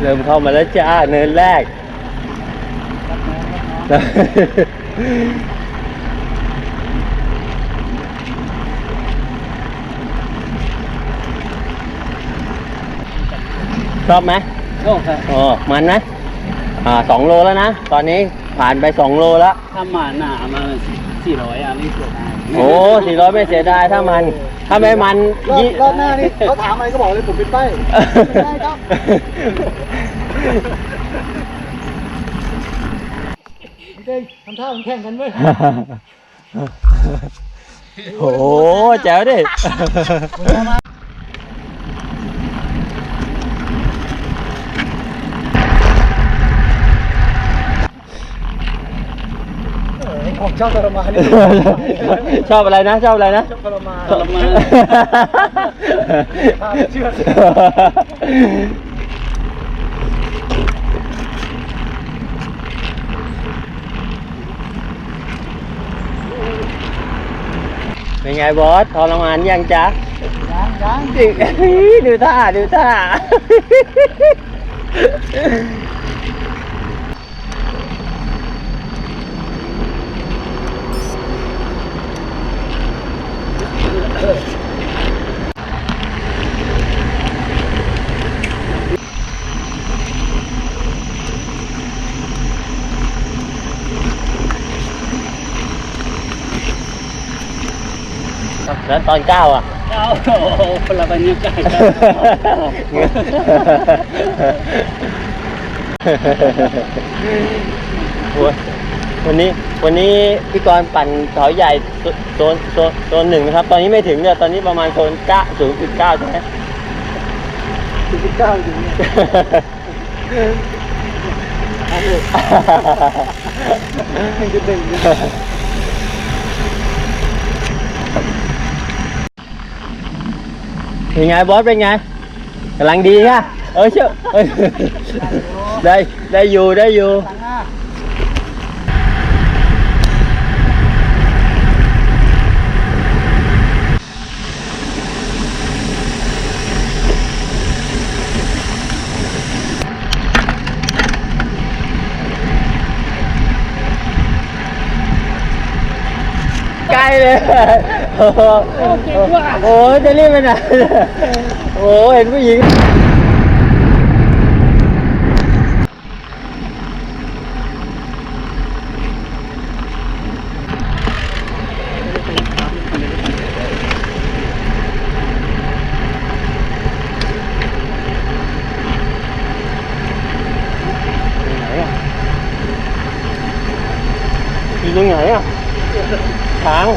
เริ่มเข้ามาแล้วจ้าเนินแรก ชอบไหมโอ้ครับอ๋อมันไหมอ่าสองโลแล้วนะ ตอนนี้ ผ่านไปสองโลแล้ว ถ้ามาหนามาสี่ร้อยอะไม่เสียดายโอ้สี่ร้อยไม่เสียดายถ้ามัน ถ้าไม่มันรอบยี่รอบหน้านี่เขาถามอะไรก็บอกเลยผมเป็นใบ้ไม่ได้ครับพี่เต้ทำท่าเหมือนแข่งกันเว้ยโอ้โหแจ๋วดิของเจ้า ทรมานนี่ชอบอะไรนะ ชอบอะไรนะเจ้าทรมานทรมานภาพเชื่อเป็นไงบอสทรมานยังจ๊ะยังยังดิดูท่าดูท่า แล้วตอนเก้าอ่ วันนี้วันนี้พี่กรณ์ปั่นเขาใหญ่โซนโซนโซนหนึ่งนะครับ ตอนนี้ไม่ถึงเนี่ยตอนนี้ประมาณโซนเก้าศูนย์จุดเก้าใช่ไหมสิบเก้าจริงเนี่ยหนึ่งจุดหนึ่งเป็นไงบอสเป็นไงกำลังดีค่ะเออเชื่อเอ้ยได้ได้อยู่ได้อยู่ ใกล้เลยโอ้โหโอ้ยจะรีบไปไหนโอ้เห็นผู้หญิงอยู่ตร งไหนอะทาง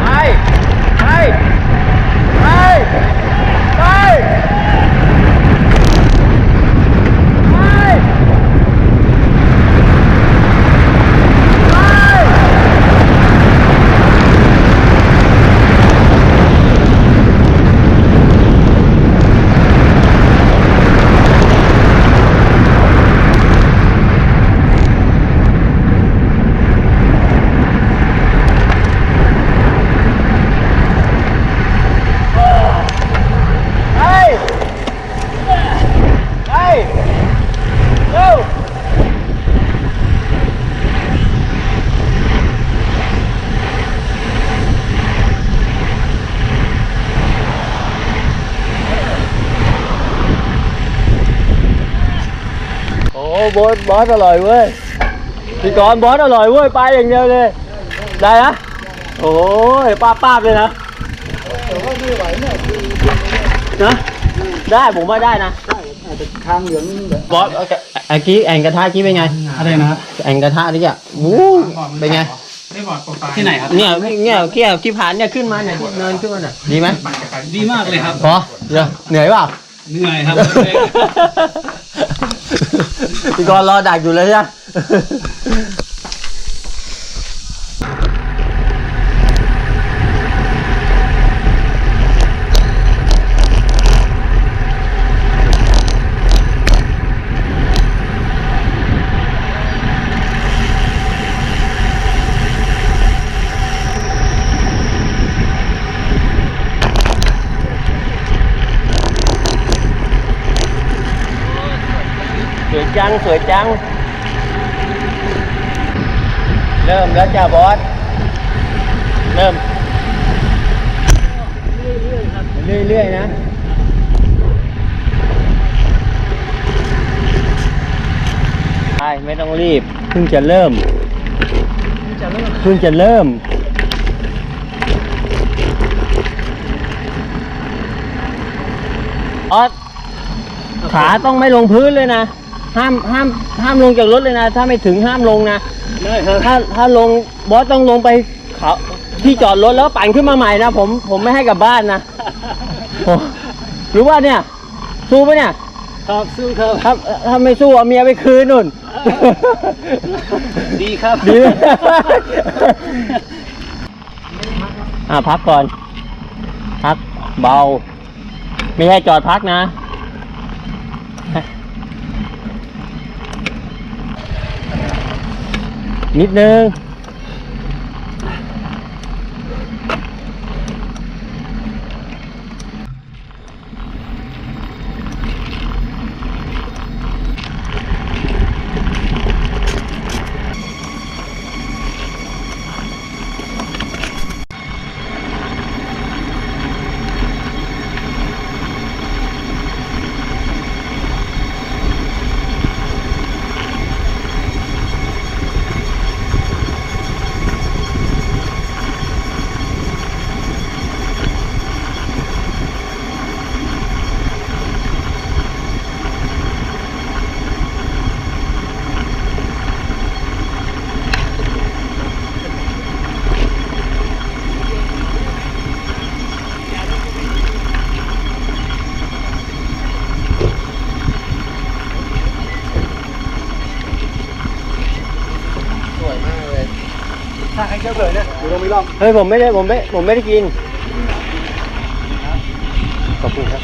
ไปไปไปไป ไปไปเร็วโอ้ บอสบอสอร่อยเว้ยพี่กรณ์บอสอร่อยเว้ยไปอย่างเดียวเลย ได้นะโอ้ยป้าป้าบเลยนะแต่ว่าไม่ไหวเนี่ยคือนะได้ผมว่าได้นะอาจจะคางเหลืองนี่แหละบอสเอาแกเมื่อกี้แองกระทะกี้เป็นไงอะไรนะครับแองกระทะนี่อะวู้เป็นไงที่ไหนครับเนี่ยเนี่ยเกี่ยวที่ผ่านเนี่ยขึ้นมาเนี่ยที่เนินขึ้นมาเนี่ยดีไหมดีมากเลยครับพอเดี๋ยวเหนื่อยเปล่า เหนื่อยครับ พี่กรณ์รอดักอยู่เลยใช่ไหม จัง สวยจัง เริ่มแล้วจ้าบอส เริ่ม เรื่อยๆนะไปไม่ต้องรีบ เพิ่งจะเริ่ม เพิ่งจะเริ่มออสขาต้องไม่ลงพื้นเลยนะ ห้ามห้ามห้ามลงจากรถเลยนะ ถ้าไม่ถึงห้ามลงนะได้ครับถ้าถ้าลงบอสต้องลงไปเขาที่จอดรถแล้วปั่นขึ้นมาใหม่นะผมผมไม่ให้กลับบ้านนะโอ้รู้ว่าเนี่ยสู้ปะเนี่ย ครับสู้ครับถ้าถ้าไม่สู้เอาเมียไปคืนนู่น ดีครับ ดีไหมอ่าพักก่อน พักเบา ไม่ให้จอดพักนะ นิดนึง ถ้าให้เจ้าเลยเนี่ยเดี๋ยวเราไม่ลองเฮ้ยผมไม่ได้ผมไม่ผมไม่ได้กินขอบคุณครับ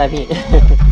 ไม่เป็นไรพี่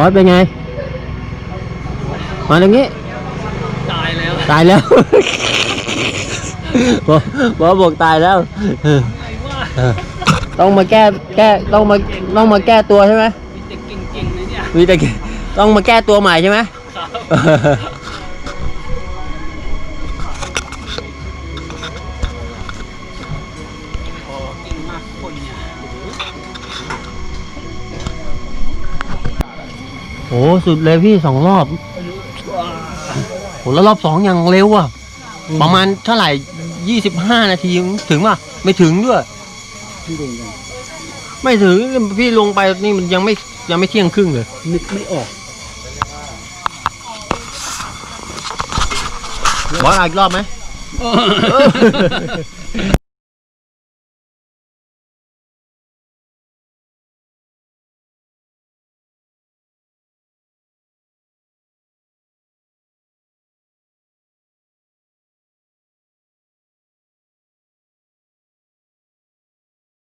อสเป็นไง มาตรงนี้ ตายแล้ว ตายแล้วบอสบอสบอกตายแล้วเออเออต้องมาแก้แก้ต้องมาต้องมาแก้ตัวใช่ไหมมีแต่เก่งๆเลยเนี่ยมีแต่ต้องมาแก้ตัวใหม่ใช่ไหมครับ โอ้สุดเลยพี่สองรอบโหแล้วรอบสองยังเร็วอะ ประมาณเท่าไหร่ยี่สิบห้านาทีถึงป่ะ ไม่ถึงด้วยไม่ถึงพี่ลงไปนี่มันยังไม่ยังไม่เที่ยงครึ่งเลยนึกไม่ออกบอสเอาอีกรอบไหมโอ้